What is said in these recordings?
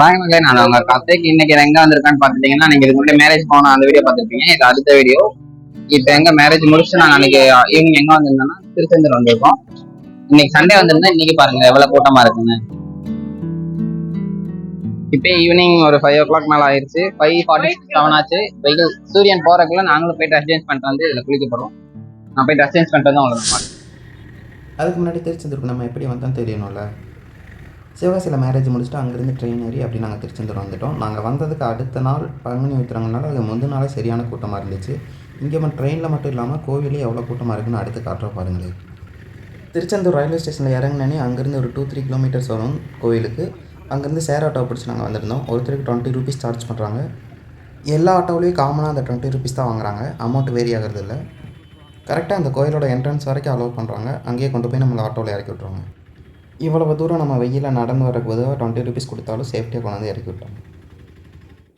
பாய் மகளே நான் உங்க கத்தைக்கு இன்னைக்கு எங்க வந்திருக்கான்னு பாத்துட்டீங்கன்னா நீங்க இதுக்கு முன்னாடி மேரேஜ் போன அந்த வீடியோ பார்த்திருப்பீங்க. இது அடுத்த வீடியோ இப்ப எங்க மேரேஜ் முடிச்சு நாங்க அன்னைக்கு ஈவினிங் எங்க வந்திருந்தோம்னா திருச்செந்தூர் வந்திருக்கோம். இன்னைக்கு சண்டே வந்திருந்தா இன்னைக்கு பாருங்க எவ்வளவு கூட்டமா இருக்குன்னு. இப்போ ஈவினிங் ஒரு ஃபைவ் ஓ கிளாக் மேல ஆயிருச்சு. ஃபைவ் ஃபார்ட்டி செவன் ஆச்சு. வெயில் சூரியன் போறதுக்குள்ள நாங்களும் போய் ட்ரெஸ் சேஞ்ச் பண்ணிட்டு வந்து இதுல குளிக்க போறோம். நான் போய் ட்ரெஸ் சேஞ்ச் பண்ணிட்டு வந்து நான் அதுக்கு முன்னாடி திருச்செந்தூருக்கு நம்ம எப்படி வந்தோம் தெரியணும்ல? சிவகாசியில் மேரேஜ் முடிச்சுட்டு அங்கேருந்து ட்ரெயின் ஏறி அப்படி நாங்கள் திருச்செந்தூர் வந்துட்டோம். நாங்கள் வந்ததுக்கு அடுத்த நாள் பங்குனி வைத்திரங்கனால அது முந்த நாளே சரியான கூட்டமாக இருந்துச்சு. இங்கே ட்ரெயினில் மட்டும் இல்லாமல் கோவிலே எவ்வளோ கூட்டமாக இருக்குன்னு அடுத்து காட்டுற பாருங்களேன். திருச்செந்தூர் ரயில்வே ஸ்டேஷனில் இறங்கினே அங்கேருந்து ஒரு டூ த்ரீ கிலோமீட்டர்ஸ் வரும் கோவிலுக்கு. அங்கேருந்து சேர் ஆட்டோ பிடிச்சி நாங்கள் வந்திருந்தோம். ஒருத்தருக்கு டுவெண்ட்டி ருபீஸ் சார்ஜ் பண்ணுறாங்க எல்லா ஆட்டோவிலையும் காமனாக அந்த டுவெண்ட்டி ருபீஸ் தான் வாங்குறாங்க. அமௌண்ட் வேரி ஆகிறது இல்லை கரெக்டாக அந்த கோயிலோட என்ட்ரன்ஸ் வரைக்கும் அலோவ் பண்ணுறாங்க அங்கேயே கொண்டு போய் நம்மளை ஆட்டோவில் இறக்கி விட்ருவாங்க இவ்வளவு தூரம் நம்ம வெயிலில் நடந்து வரக்கு டுவெண்ட்டி ருபீஸ் கொடுத்தாலும் சேஃப்டியாக கொண்டு வந்து இறக்கி விட்டாங்க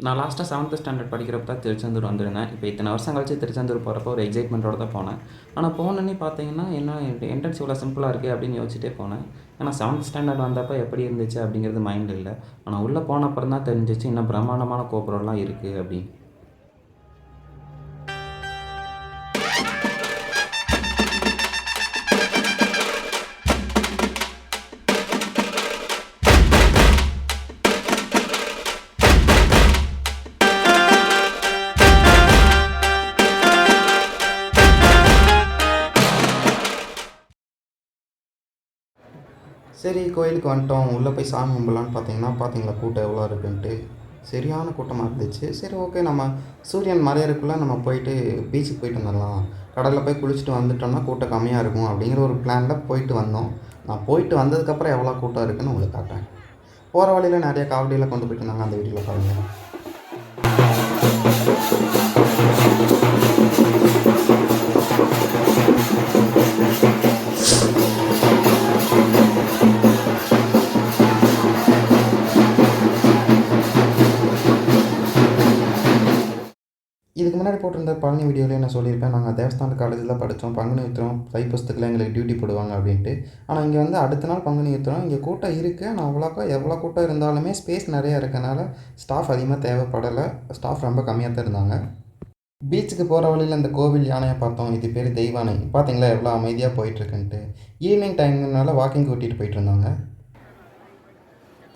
நான் லாஸ்ட்டாக செவன்த் ஸ்டாண்டர்ட் படிக்கிறப்ப தான் திருச்செந்தூர் வந்திருந்தேன். இப்போ இத்தனை வருஷம் கழிச்சு திருச்செந்தூர் போகிறப்ப ஒரு எக்ஸைட்மெண்ட்டோட தான் போனேன். ஆனால் போனோன்னே பார்த்தீங்கன்னா என்ன என்ட்ரன்ஸ் இவ்வளோ சிம்பிளாக இருக்குது அப்படின்னு யோசிச்சுட்டே போனேன். ஏன்னா செவன்த் ஸ்டாண்டர்ட் வந்தப்போ எப்படி இருந்துச்சு அப்படிங்கிறது மைண்ட் இல்லை. ஆனால் உள்ளே போன அப்புறம் தான் தெரிஞ்சிச்சு இன்னும் பிரம்மாண்டமான கோபுரம்லாம் இருக்குது அப்படின்னு. சரி கோயிலுக்கு வந்துட்டோம். உள்ளே போய் சாமி கும்பலான்னு பார்த்தீங்கன்னா பார்த்தீங்களா கூட்டம் எவ்வளோ இருக்குன்ட்டு. சரியான கூட்டமாக இருந்துச்சு. சரி ஓகே. நம்ம சூரியன் மறையறதுக்குள்ளே நம்ம போயிட்டு பீச்சுக்கு போயிட்டு வந்துடலாம். கடலில் போய் குளிச்சுட்டு வந்துட்டோம்னா கூட்டம் கம்மியாக இருக்கும் அப்படிங்கிற ஒரு பிளானில் போயிட்டு வந்தோம். நான் போயிட்டு வந்ததுக்கப்புறம் எவ்வளோ கூட்டம் இருக்குதுன்னு உங்களுக்கு காட்டுறேன். போகிற வழியில் நிறைய காவடியெல்லாம் கொண்டு போயிட்டு இருந்தாங்க. அந்த வீடியோவில் பாருங்கள் முன்னாடி போட்டிருந்த பழனி வீடியோவில் நான் சொல்லியிருப்பேன். நாங்கள் தேவஸ்தான காலேஜில் படித்தோம் பங்குனி உத்திரம் தைப்பூசத்துக்குலாம் எங்களுக்கு டியூட்டி போடுவாங்க அப்படின்ட்டு. ஆனால் இங்கே வந்து அடுத்த நாள் பங்குனி உத்திரம். இங்கே கூட்டம் இருக்குது ஆனால் அவ்வளோக்கா எவ்வளோ கூட்டம் இருந்தாலுமே ஸ்பேஸ் நிறையா இருக்கனால ஸ்டாஃப் அதிகமாக தேவைப்படலை. ஸ்டாஃப் ரொம்ப கம்மியாக தான் இருந்தாங்க. பீச்சுக்கு போகிற வழியில் இந்த கோவில் யானையை பார்த்தோம். இது பேர் தெய்வானை. பார்த்தீங்களா எவ்வளோ அமைதியாக போயிட்டுருக்குன்ட்டு. ஈவினிங் டைம்னால வாக்கிங் கூட்டிகிட்டு போயிட்டு இருந்தாங்க.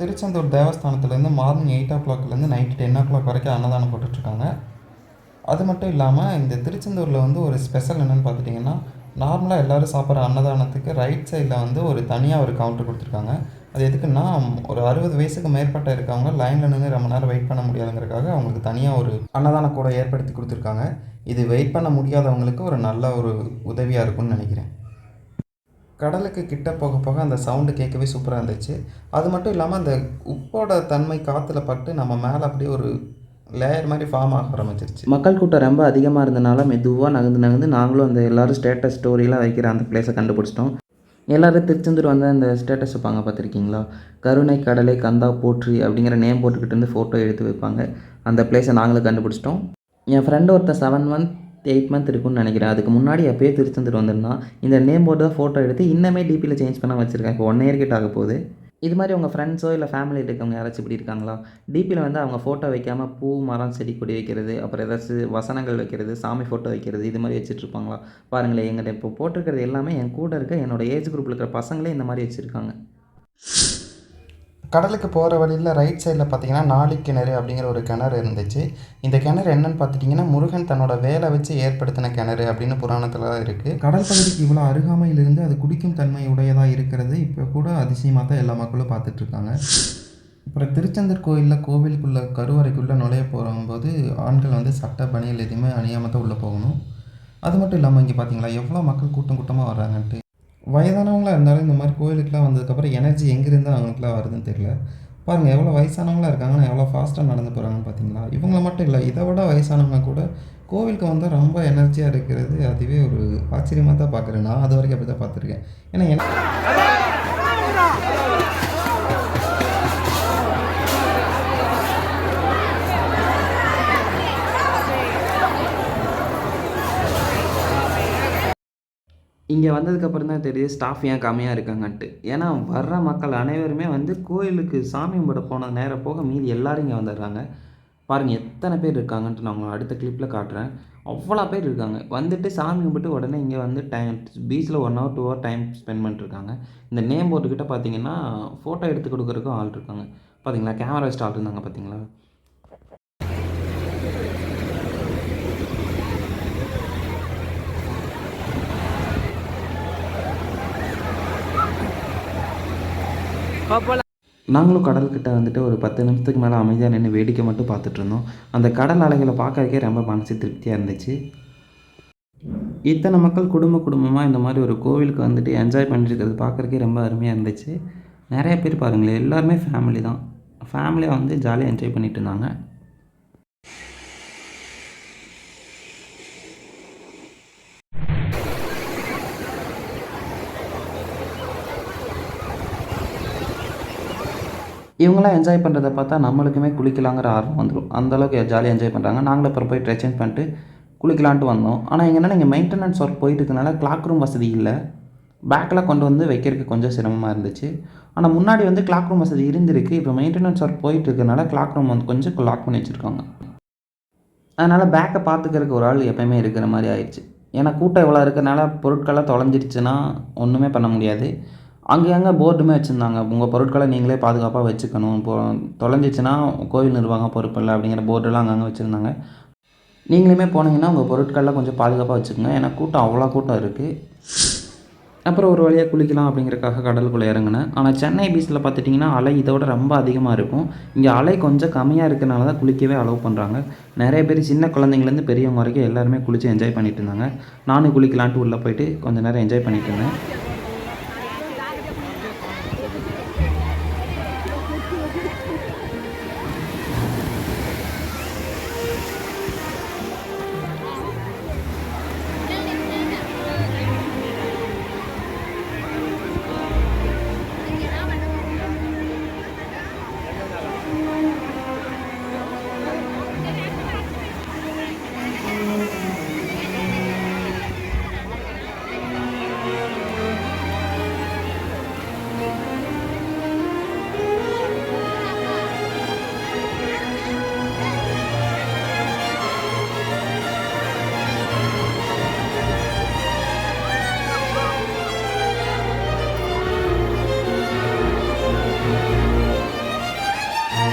திருச்செந்தூர் தேவஸ்தானத்துலேருந்து மார்னிங் எயிட் ஓ கிளாக்லேருந்து நைட்டு டென் ஓ கிளாக் வரைக்கும் அன்னதானம் போட்டுட்ருக்காங்க அது மட்டும் இல்லாமல் இந்த திருச்செந்தூரில் வந்து ஒரு ஸ்பெஷல் என்னென்னு பார்த்துட்டிங்கன்னா நார்மலாக எல்லோரும் சாப்பிட்ற அன்னதானத்துக்கு ரைட் சைடில் வந்து ஒரு தனியாக ஒரு கவுண்டர் கொடுத்துருக்காங்க. அது எதுக்குன்னா ஒரு அறுபது வயசுக்கு மேற்பட்ட இருக்கவங்க லைனில் நின்று ரொம்ப நேரம் வெயிட் பண்ண முடியாதுங்கிறக்காக அவங்களுக்கு தனியாக ஒரு அன்னதான கூட ஏற்படுத்தி கொடுத்துருக்காங்க. இது வெயிட் பண்ண முடியாதவங்களுக்கு ஒரு நல்ல ஒரு உதவியாக இருக்கும்னு நினைக்கிறேன். கடலுக்கு கிட்ட போக போக அந்த சவுண்டு கேட்கவே சூப்பராக இருந்துச்சு. அது மட்டும் இல்லாமல் அந்த உப்போட தன்மை காற்றுல பட்டு நம்ம மேலே அப்படியே ஒரு லேயர் மாதிரி ஃபார்ம் ஆக ஆரம்பிச்சிருச்சு. மக்கள் கூட்டம் ரொம்ப அதிகமாக இருந்தனால மெதுவாக நகர்ந்து நகர்ந்து நாங்களும் அந்த எல்லோரும் ஸ்டேட்டஸ் ஸ்டோரியெலாம் வைக்கிற அந்த பிளேஸை கண்டுபிடிச்சிட்டோம். எல்லோரும் திருச்செந்தூர் வந்து அந்த ஸ்டேட்டஸ் வைப்பாங்க பார்த்துருக்கீங்களா? கருணை கடலை கந்தா போற்றி அப்படிங்கிற நேம் போட்டுக்கிட்டு இருந்து ஃபோட்டோ எடுத்து வைப்பாங்க. அந்த பிளேஸை நாங்களும் கண்டுபிடிச்சிட்டோம். என் ஃப்ரெண்டு ஒருத்தன் செவன் மந்த் எயிட் மந்த் இருக்கும்னு நினைக்கிறேன். அதுக்கு முன்னாடி எப்போயே திருச்செந்தூர் வந்திருந்தான். இந்த நேம் போட்டு தான் ஃபோட்டோ எடுத்து இன்னமே டிபியில் சேஞ்ச் பண்ண வச்சுருக்கேன் இப்போ ஒன் இயர் கிட்ட ஆக போகுது இது மாதிரி உங்கள் ஃப்ரெண்ட்ஸோ இல்லை ஃபேமிலியில் இருக்கவங்க யாராச்சும் இப்படி இருக்காங்களா? டிபியில் வந்து அவங்க ஃபோட்டோ வைக்காமல் பூ மரம் செடி கொடி வைக்கிறது அப்புறம் ஏதாச்சும் வசனங்கள் வைக்கிறது சாமி ஃபோட்டோ வைக்கிறது இது மாதிரி வச்சுட்ருப்பாங்களா பாருங்களேன் எங்கிட்ட இப்போ போட்டிருக்கிறது எல்லாமே என் கூட இருக்க என்னோட ஏஜ் குரூப்பில் இருக்கிற பசங்களே இந்த மாதிரி வச்சுருக்காங்க. கடலுக்கு போகிற வழியில் ரைட் சைடில் பார்த்தீங்கன்னா நாளி கிணறு அப்படிங்கிற ஒரு கிணறு இருந்துச்சு. இந்த கிணறு என்னன்னு பார்த்துட்டிங்கன்னா முருகன் தன்னோட வேலை வச்சு ஏற்படுத்தின கிணறு அப்படின்னு புராணத்தில் இருக்குது கடல் பகுதிக்கு இவ்வளோ அருகாமையிலிருந்து அது குடிக்கும் தன்மை உடையதாக இருக்கிறது. இப்போ கூட அதிசயமாக தான் எல்லா மக்களும் பார்த்துட்ருக்காங்க அப்புறம் திருச்செந்தூர் கோயிலில் கோவிலுக்குள்ளே கருவறைக்குள்ளே நுழைய போகும்போது ஆண்கள் வந்து சட்டை பணியில் எதுவுமே அணியாமல் தான் உள்ளே போகணும். அது மட்டும் இல்லாமல் இங்கே பார்த்தீங்களா எவ்வளோ மக்கள் கூட்டம் கூட்டமாக வர்றாங்கன்ட்டு. வயதானவங்களாக இருந்தாலும் இந்த மாதிரி கோயிலுக்குலாம் வந்ததுக்கப்புறம் எனர்ஜி எங்கேருந்து அவங்களுக்குலாம் வருதுன்னு தெரியல. பாருங்கள் எவ்வளோ வயசானவங்களாக இருக்காங்கன்னா எவ்வளோ ஃபாஸ்ட்டாக நடந்து போகிறாங்கன்னு பார்த்தீங்களா இவங்கள மட்டும் இல்லை இதை விட வயசானவங்க கூட கோவிலுக்கு வந்தால் ரொம்ப எனர்ஜியாக இருக்கிறது அதுவே ஒரு ஆச்சரியமாக தான் பார்க்குறேன் நான் அது வரைக்கும் அப்படி தான் பார்த்துருக்கேன் ஏன்னா இங்கே வந்ததுக்கப்புறம் தான் தெரியுது ஸ்டாஃப் ஏன் கம்மியாக இருக்காங்கன்ட்டு. ஏன்னா வர்ற மக்கள் அனைவருமே வந்து கோயிலுக்கு சாமி கும்பிட போன நேரம் போக மீதி எல்லாரும் இங்கே வந்துடுறாங்க. பாருங்கள் எத்தனை பேர் இருக்காங்கன்ட்டு நான் உங்களை அடுத்த கிளிப்பில் காட்டுறேன். அவ்வளோ பேர் இருக்காங்க. வந்துட்டு சாமி கும்பிட்டு உடனே இங்கே வந்து டைம் பீச்சில் one hour two hour time spend பண்ணிட்டுருக்காங்க. இந்த நேம் போர்டுக்கிட்ட பார்த்தீங்கன்னா ஃபோட்டோ எடுத்து கொடுக்குறதுக்கும் ஆள் இருக்காங்க. பார்த்தீங்களா கேமரா வச்சுட்டு ஆள் இருந்தாங்க பார்த்தீங்களா நாங்களும் கடல்கிட்ட வந்துட்டு ஒரு பத்து நிமிஷத்துக்கு மேலே அமைதியாக நின்று வேடிக்கை மட்டும் பார்த்துட்டு இருந்தோம். அந்த கடல் அலைகளை பார்க்கறதுக்கே ரொம்ப மனசு திருப்தியாக இருந்துச்சு. இத்தனை மக்கள் குடும்ப குடும்பமாக இந்த மாதிரி ஒரு கோவிலுக்கு வந்துட்டு என்ஜாய் பண்ணிட்டு இருக்கிறது பார்க்குறக்கே ரொம்ப அருமையாக இருந்துச்சு. நிறைய பேர் பாருங்களேன் எல்லாருமே ஃபேமிலி தான். ஃபேமிலியாக வந்து ஜாலியாக என்ஜாய் பண்ணிட்டு இருந்தாங்க. இவங்களாம் என்ஜாய் பண்ணுறத பார்த்தா நம்மளுக்குமே குளிக்கலாங்கிற ஆர்வம் வந்துடும் அந்தளவுக்கு ஜாலியாக என்ஜாய் பண்ணுறாங்க நாங்களும் அப்புறம் போய் ட்ரெஸ் சேஞ்ச் பண்ணிட்டு குளிக்கலான்ட்டு வந்தோம். ஆனால் இங்கே இங்கே மெயின்டெனன்ஸ் ஒர்க் போயிட்டு இருக்கனால கிளாக் ரூம் வசதி இல்லை. பேக்கில் கொண்டு வந்து வைக்கிறதுக்கு கொஞ்சம் சிரமமாக இருந்துச்சு. ஆனால் முன்னாடி வந்து கிளாக் ரூம் வசதி இருந்திருக்கு. இப்போ மெயின்டெனன்ஸ் ஒர்க் போயிட்டு இருக்கனால கிளாக் ரூம் வந்து கொஞ்சம் லாக் பண்ணி வச்சுருக்காங்க. அதனால் பேக்கை பார்த்துக்கிறதுக்கு ஒரு ஆள் எப்பயுமே இருக்கிற மாதிரி ஆயிடுச்சு. ஏன்னா கூட்டம் இவ்வளோ இருக்கிறனால பொருட்கள்லாம் தொலைஞ்சிருச்சுன்னா ஒன்றுமே பண்ண முடியாது. அங்கே அங்கே போர்டுமே வச்சுருந்தாங்க. உங்கள் பொருட்களை நீங்களே பாதுகாப்பாக வச்சுக்கணும். இப்போ தொலைஞ்சிச்சுன்னா கோவில் நிர்வாகம் பொறுப்பில்லை அப்படிங்கிற போர்டெல்லாம் அங்கங்கே வச்சுருந்தாங்க. நீங்களுமே போனீங்கன்னா உங்கள் பொருட்கள்லாம் கொஞ்சம் பாதுகாப்பாக வச்சுக்கோங்க. ஏன்னா கூட்டம் அவ்வளோ கூட்டம் இருக்குது அப்புறம் ஒரு வழியாக குளிக்கலாம் அப்படிங்கிறக்காக கடலுக்குள்ளே இறங்கினேன். ஆனால் சென்னை பீச்சில் பார்த்துட்டிங்கன்னா அலை இதோட ரொம்ப அதிகமாக இருக்கும். இங்கே அலை கொஞ்சம் கம்மியாக இருக்கனால தான் குளிக்கவே அலோவ் பண்ணுறாங்க நிறைய பேர் சின்ன குழந்தைங்கலேருந்து பெரியவங்க வரைக்கும் எல்லாருமே குளித்து என்ஜாய் பண்ணிட்டு இருந்தாங்க. நானும் குளிக்கலான்ட்டு உள்ளே போயிட்டு கொஞ்சம் நேரம் என்ஜாய் பண்ணிட்டு இருந்தேன்.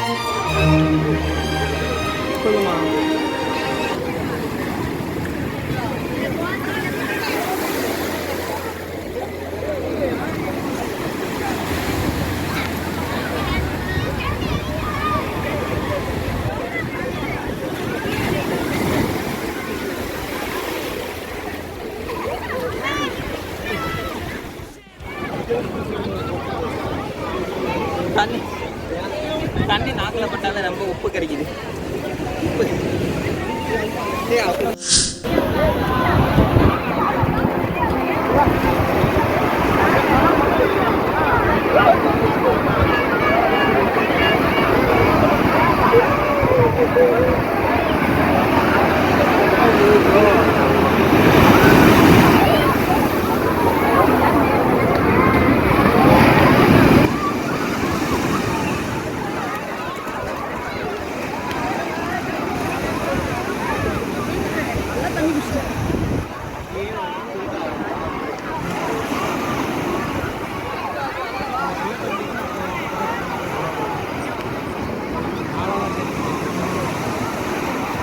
தண்ணி ஏய், அப்புறம்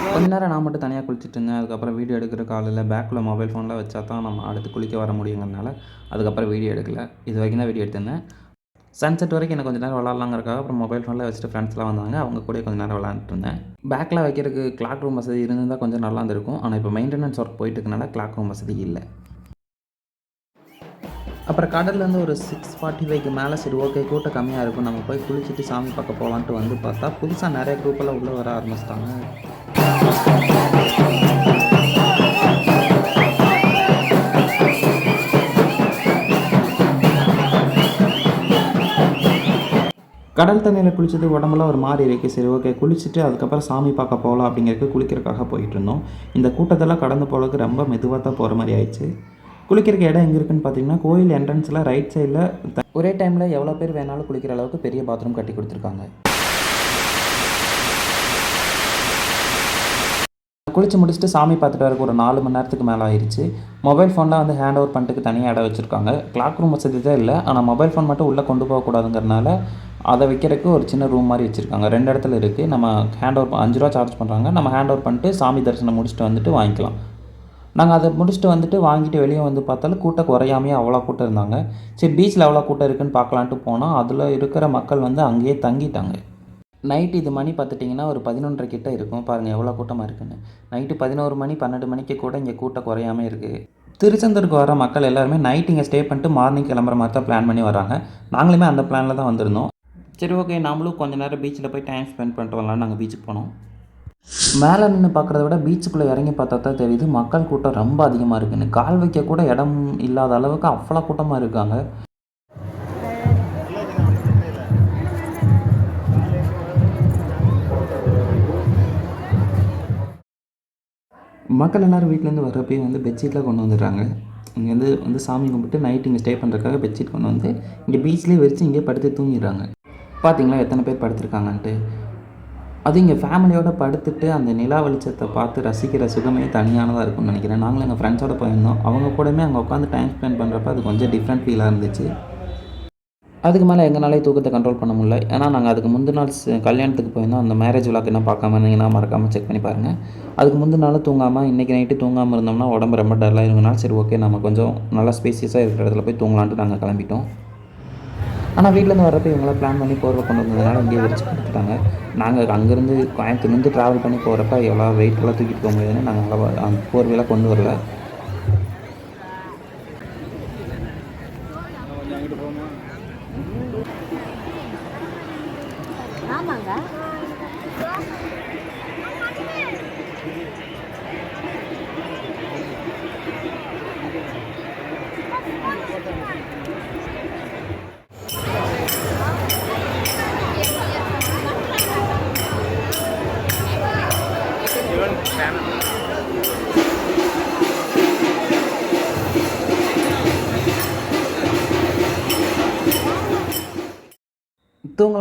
கொஞ்ச நேரம் நான் மட்டும் தனியாக குளிச்சுட்டு இருந்தேன் அதுக்கப்புறம் வீடியோ எடுக்கிற காலையில் பேக்கில் மொபைல் ஃபோனில் வச்சா தான் நம்ம அடுத்து குளிக்க வர முடியுங்கிறனால அதுக்கப்புறம் வீடியோ எடுக்கல. இது வரைக்கும் தான் வீடியோ எடுத்திருந்தேன். சன்செட் வரைக்கும் எனக்கு கொஞ்சம் நேரம் விளாட்லாங்கிறக்காக அப்புறம் மொபைல் ஃபோனில் வச்சுட்டு ஃப்ரெண்ட்ஸ்லாம் வந்தாங்க. அவங்க கூட கொஞ்சம் நேரம் விளாண்டுருந்தேன் பேக்கில் வைக்கிறதுக்கு கிளாக் ரூம் வசதி இருந்திருந்தால் கொஞ்சம் நல்லா இருந்திருக்கும். ஆனால் இப்போ மெயின்டெனன்ஸ் ஒர்க் போயிட்டு இருக்கனால கிளாக் ரூம் வசதி இல்லை. அப்புறம் கடல்லேருந்து ஒரு சிக்ஸ் ஃபார்ட்டி ஃபைவ்க்கு மேலே சரி ஓகே கூட்டம் கம்மியாக இருக்கும். நம்ம போய் குளிச்சுட்டு சாமி பார்க்க போகலான்ட்டு வந்து பார்த்தா புதுசாக நிறைய குரூப்பெல்லாம் உள்ளே வர ஆரம்பிச்சிட்டாங்க. கடல் தண்ணியில் குளிச்சது உடம்புலாம் ஒரு மாதிரி இருக்குது சரி ஓகே குளிச்சுட்டு அதுக்கப்புறம் சாமி பார்க்க போகலாம் அப்படிங்கிறதுக்கு குளிக்கிறதுக்காக போயிட்டு இருந்தோம். இந்த கூட்டத்தெல்லாம் கடந்து போகிறதுக்கு ரொம்ப மெதுவாக தான் போகிற மாதிரி ஆயிடுச்சு. குளிக்கிறதுக்கு இடம் எங்கே இருக்குன்னு பார்த்தீங்கன்னா கோயில் என்ட்ரன்ஸில் ரைட் சைடில் ஒரே டைமில் எவ்வளோ பேர் வேணாலும் குளிக்கிற அளவுக்கு பெரிய பாத்ரூம் கட்டி கொடுத்துருக்காங்க. குளிச்சு முடிச்சுட்டு சாமி பார்த்துட்டு வரக்கு ஒரு நாலு மணி நேரத்துக்கு மேலே ஆயிடுச்சு மொபைல் ஃபோன்லாம் வந்து ஹேண்ட் ஓவர் பண்ணிட்டு தனியாக இடம் வச்சுருக்காங்க. கிளாக் ரூம் வசதி தான் இல்லை. ஆனால் மொபைல் ஃபோன் மட்டும் உள்ளே கொண்டு போகக்கூடாதுங்கிறனால அதை வைக்கிறதுக்கு ஒரு சின்ன ரூம் மாதிரி வச்சுருக்காங்க. ரெண்டு இடத்துல இருக்குது நம்ம ஹேண்ட் ஓவர் அஞ்சு ரூபா சார்ஜ் பண்ணுறாங்க நம்ம ஹேண்ட் ஓவர் பண்ணிட்டு சாமி தரிசனம் முடிச்சுட்டு வந்துட்டு வாங்கிக்கலாம். நாங்கள் அதை முடிச்சுட்டு வந்துட்டு வாங்கிட்டு வெளியே வந்து பார்த்தாலும் கூட்டம் குறையாமையே அவ்வளோ கூட்டம் இருந்தாங்க. சரி பீச்சில் எவ்வளோ கூட்டம் இருக்குன்னு பார்க்கலான்ட்டு போனால் அதில் இருக்கிற மக்கள் வந்து அங்கேயே தங்கிட்டாங்க. நைட்டு இது மணி பார்த்துட்டிங்கன்னா ஒரு பதினொன்றரை கிட்ட இருக்கும். பாருங்கள் எவ்வளோ கூட்டமாக இருக்குன்னு. நைட்டு பதினோரு மணி பன்னெண்டு மணிக்கு கூட இங்கே கூட்டம் குறையாமல் இருக்குது திருச்செந்தூருக்கு வர மக்கள் எல்லாருமே நைட் இங்கே ஸ்டே பண்ணிட்டு மார்னிங் கிளம்புற மாதிரி தான் பிளான் பண்ணி வராங்க. நாங்களுமே அந்த பிளானில் தான் வந்திருந்தோம். சரி ஓகே நாமளும் கொஞ்ச நேரம் பீச்சில் போய் டைம் ஸ்பெண்ட் பண்ணிட்டு வரலாம்னு நாங்கள் பீச்சுக்கு போனோம். மேலே நின்று பார்க்குறத விட பீச்சுக்குள்ளே இறங்கி பார்த்தா தான் தெரியுது மக்கள் கூட்டம் ரொம்ப அதிகமாக இருக்குன்னு கால் வைக்க கூட இடம் இல்லாத அளவுக்கு அவ்வளோ கூட்டமாக இருக்காங்க. மக்கள் எல்லோரும் வீட்டிலேருந்து வர்றப்பயே வந்து பெட்ஷீட்லாம் கொண்டு வந்துடுறாங்க. இங்கேருந்து வந்து சாமி கும்பிட்டு நைட் இங்கே ஸ்டே பண்ணுறதுக்காக பெட்ஷீட் கொண்டு வந்து இங்கே பீச்லேயே விரித்து இங்கே படுத்து தூங்கிடுறாங்க. பார்த்தீங்களா எத்தனை பேர் படுத்திருக்காங்கன்ட்டு? அது இங்கே ஃபேமிலியோடு படுத்துட்டு அந்த நிலா வெளிச்சத்தை பார்த்து ரசிக்கிற சுகமே தனியானதாக இருக்கும்னு நினைக்கிறேன். நாங்களும் எங்கள் ஃப்ரெண்ட்ஸோட போயிருந்தோம். அவங்க கூடமே அங்கே உட்காந்து டைம் ஸ்பெண்ட் பண்ணுறப்ப அது கொஞ்சம் டிஃப்ரெண்ட் ஃபீலாக இருந்துச்சு. அதுக்கு மேலே எங்களாலே தூக்கத்தை கண்ட்ரோல் பண்ண முடியல. ஏன்னா நாங்கள் அதுக்கு முந்தின நாள் கல்யாணத்துக்கு போயிருந்தோம். அந்த மேரேஜ் விழாக்கு என்ன பார்க்காம இருந்தீங்கன்னா மறக்காமல் செக் பண்ணி பாருங்கள் அதுக்கு முந்தின நாள் தூங்காமல் இன்றைக்கி நைட்டு தூங்காமல் இருந்தோம்னா உடம்பு ரொம்ப டல்லாக இருந்தனால சரி ஓகே நம்ம கொஞ்சம் நல்லா ஸ்பேசியஸாக இருக்கிற இடத்துல போய் தூங்கலான்ட்டு நாங்கள் கிளம்பிட்டோம். ஆனால் வீட்டிலேருந்து வரப்போ இவங்களாம் பிளான் பண்ணி போகிறப்ப கொண்டு வந்ததுனால இங்கேயே விரிச்சு கொடுத்துட்டாங்க. நாங்கள் அங்கேருந்து கோயம்புத்தூர்லேருந்து ட்ராவல் பண்ணி போகிறப்ப எவ்வளோ வெயிட்லாம் தூக்கிட்டு போக முடியாதுன்னு நாங்கள் அவ்வளோ அந்த போர்வையெல்லாம் கொண்டு வரல.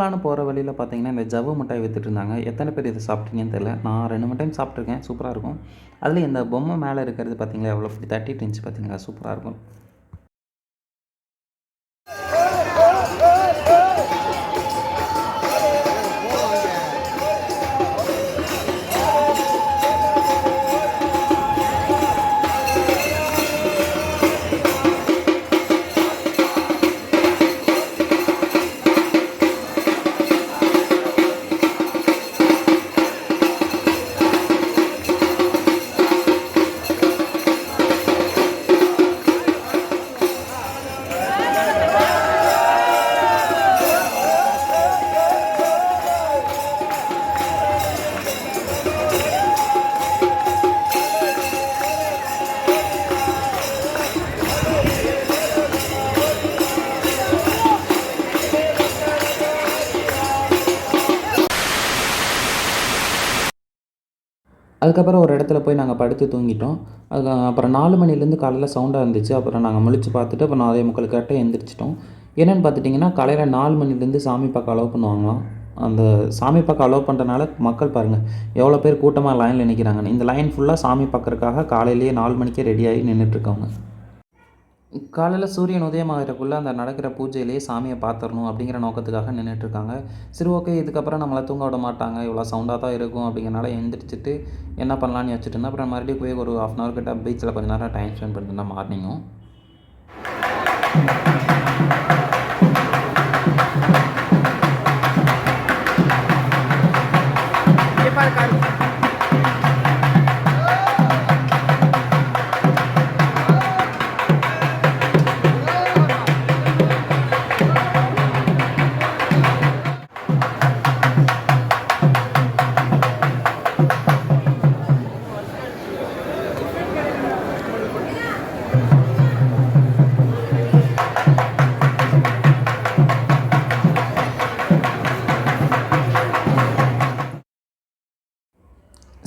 தூங்கலான்னு போகிற வழியில் பார்த்தீங்கன்னா இந்த ஜவ்வு மிட்டாய் விற்றுட்டு இருந்தாங்க. எத்தனை பேர் இதை சாப்பிட்டீங்கன்னு தெரியல. நான் ரெண்டு மூணு டைம் சாப்பிட்ருக்கேன் சூப்பராக இருக்கும். அதில் இந்த பொம்மை மேலே இருக்கிறது பார்த்தீங்களா எவ்வளோ தட்டிட்டு இருந்துச்சு பார்த்தீங்களா சூப்பராக இருக்கும். அதுக்கப்புறம் ஒரு இடத்துல போய் நாங்கள் படுத்து தூங்கிட்டோம். அது அப்புறம் நாலு மணிலேருந்து காலையில் சவுண்டாக இருந்துச்சு. அப்புறம் நாங்கள் முழிச்சு பார்த்துட்டு அப்புறம் அதே முக்கால் கரெக்டாக எந்திரிச்சிட்டோம். என்னென்னு பார்த்துட்டிங்கன்னா காலையில் நாலு மணிலேருந்து சாமி பார்க்க அலோவ் பண்ணுவாங்களாம். அந்த சாமி பார்க்க அலோவ் பண்ணுறனால மக்கள் பாருங்கள் எவ்வளோ பேர் கூட்டமாக லைனில் நிற்கிறாங்கன்னு இந்த லைன் ஃபுல்லாக சாமி பார்க்கறதுக்காக காலையிலேயே நாலு மணிக்கே ரெடியாகி நின்றுட்டுருக்காங்க காலையில் சூரியன் உதயமாகிறக்குள்ளே அந்த நடக்கிற பூஜையிலேயே சாமியை பார்த்துடணும் அப்படிங்கிற நோக்கத்துக்காக நின்றுட்டுருக்காங்க சரி ஓகே இதுக்கப்புறம் நம்மளை தூங்க விட மாட்டாங்க இவ்வளோ சவுண்டாக தான் இருக்கும் அப்படிங்கிறனால எழுந்திரிச்சிட்டு என்ன பண்ணலான்னு வச்சுட்டு இருந்தேன் அப்புறம் மறுபடியும் போய் ஒரு ஹாஃப் அன் ஹவர் கிட்ட பீச்சில் கொஞ்சம் நேரம் டைம் ஸ்பெண்ட் பண்ணிருந்தேன் மார்னிங்கும்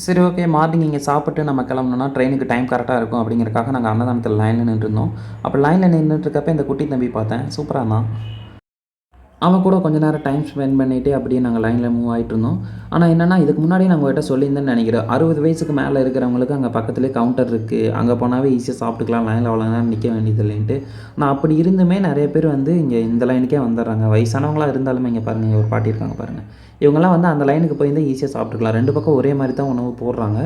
சரி ஓகே மார்னிங் இங்கே சாப்பிட்டு நம்ம கிளம்பணும்னா ட்ரெயினுக்கு டைம் கரெக்டாக இருக்கும் அப்படிங்கிறக்காக நாங்கள் அன்னதானத்தில் லைனில் நின்றுருந்தோம். அப்போ லைனில் நின்றுட்டுருக்கப்ப இந்த குட்டி தம்பி பார்த்தேன். சூப்பராக தான் அவன் கூட கொஞ்ச நேரம் டைம் ஸ்பெண்ட் பண்ணிவிட்டு அப்படியே நாங்கள் லைனில் மூவ் ஆகிட்டு இருந்தோம். ஆனால் என்னென்னா இதுக்கு முன்னாடி நாங்கள் உங்கள்கிட்ட சொல்லியிருந்தேன்னு நினைக்கிறேன். அறுபது வயசுக்கு மேலே இருக்கிறவங்களுக்கு அங்கே பக்கத்துலேயே கவுண்டர் இருக்குது அங்கே போனாவே ஈஸியாக சாப்பிட்டுக்கலாம் லைனில் அவ்வளோ நேரம் நிற்க வேண்டியது இல்லைன்ட்டு நான் அப்படி இருந்துமே நிறைய பேர் வந்து இங்கே இந்த லைனுக்கே வந்துடுறாங்க. வயசானவங்களா இருந்தாலுமே இங்கே பாருங்கள் ஒரு பாட்டி இருக்காங்க பாருங்கள் இவங்கெல்லாம் வந்து அந்த லைனுக்கு போய் தான் ஈஸியாக சாப்பிட்டுக்கலாம். ரெண்டு பக்கம் ஒரே மாதிரி தான் உணவு போடுறாங்க.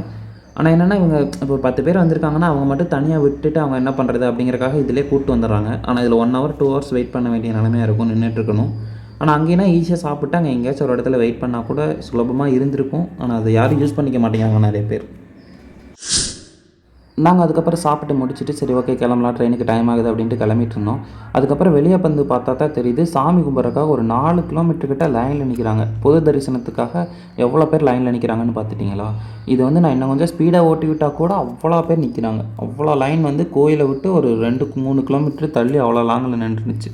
ஆனால் என்னென்னா இவங்க இப்போ ஒரு பத்து பேர் வந்திருக்காங்கன்னா அவங்க மட்டும் தனியாக விட்டுட்டு அவங்க என்ன பண்ணுறது அப்படிங்கிறக்காக இதிலே கூப்பிட்டு வந்துடுறாங்க. ஆனால் இதில் one hour two hours wait பண்ண வேண்டிய நிலமையாக இருக்கும் நின்றுட்டு இருக்கணும். ஆனால் அங்கேனா ஈஸியாக சாப்பிட்டு அங்கே எங்கேயாச்சும் ஒரு இடத்துல வெயிட் பண்ணால் கூட சுலபமாக இருந்திருக்கும். ஆனால் அதை யாரும் யூஸ் பண்ணிக்க மாட்டேங்கிறாங்க நிறைய பேர். நாங்கள் அதுக்கப்புறம் சாப்பிட்டு முடிச்சுட்டு சரி ஓகே கிளம்பலாம் ட்ரெயினுக்கு டைம் ஆகுது அப்படின்ட்டு கிளம்பிட்டு இருந்தோம். அதுக்கப்புறம் வெளியே வந்து பார்த்தா தான் தெரியுது சாமி கும்பிட்றக்காக ஒரு நாலு கிலோமீட்டர் கிட்ட லைனில் நிற்கிறாங்க பொது தரிசனத்துக்காக எவ்வளோ பேர் லைனில் நிற்கிறாங்கன்னு பார்த்துட்டிங்களா? இது வந்து நான் இன்னும் கொஞ்சம் ஸ்பீடாக ஓட்டி விட்டால் கூட அவ்வளோ பேர் நிற்கிறாங்க அவ்வளோ லைன் வந்து கோயிலை விட்டு ஒரு ரெண்டு மூணு கிலோமீட்டர் தள்ளி அவ்வளோ லாங்கில் நின்றுச்சு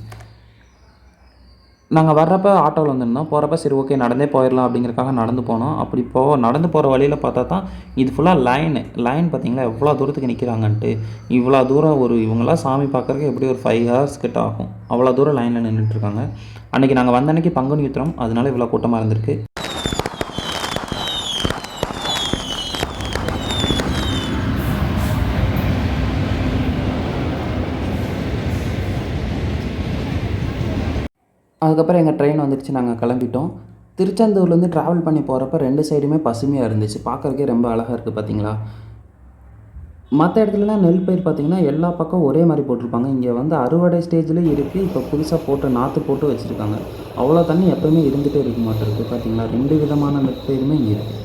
நாங்கள் வர்றப்ப ஆட்டோவில் வந்திருந்தோம். போகிறப்ப சரி ஓகே நடந்தே போயிடலாம் அப்படிங்கிறக்காக நடந்து போனோம். அப்படி போ நடந்து போகிற வழியில் பார்த்தா தான் இது ஃபுல்லாக லைனு லைன் பார்த்தீங்களா? எவ்வளோ தூரத்துக்கு நிற்கிறாங்கன்ட்டு இவ்வளோ தூரம் ஒரு இவங்களாம் சாமி பார்க்குறதுக்கு எப்படி ஒரு ஃபைவ் ஹவர்ஸ் கிட்ட ஆகும். அவ்வளோ தூரம் லைனில் நின்றுட்டுருக்காங்க அன்றைக்கி நாங்கள் வந்த அன்னைக்கு பங்குனி உத்திரம். அதனால இவ்வளோ கூட்டமாக இருந்திருக்கு. அதுக்கப்புறம் எங்கள் ட்ரெயின் வந்துடுச்சு. நாங்கள் கிளம்பிட்டோம். திருச்செந்தூர்லேருந்து ட்ராவல் பண்ணி போகிறப்ப ரெண்டு சைடுமே பசுமையாக இருந்துச்சு. பார்க்குறக்கே ரொம்ப அழகாக இருக்குது பார்த்தீங்களா மற்ற இடத்துலலாம் நெல் பயிர் பார்த்தீங்கன்னா எல்லா பக்கம் ஒரே மாதிரி போட்டிருப்பாங்க. இங்கே வந்து அறுவடை ஸ்டேஜ்லேயும் இருக்குது இப்போ புதுசாக போட்டு நாற்று போட்டு வச்சுருக்காங்க. அவ்வளோ தண்ணி எப்போயுமே இருந்துகிட்டே இருக்க மாட்டேருக்கு பார்த்தீங்களா ரெண்டு விதமான நெல் பயிருமே இங்கே இருக்குது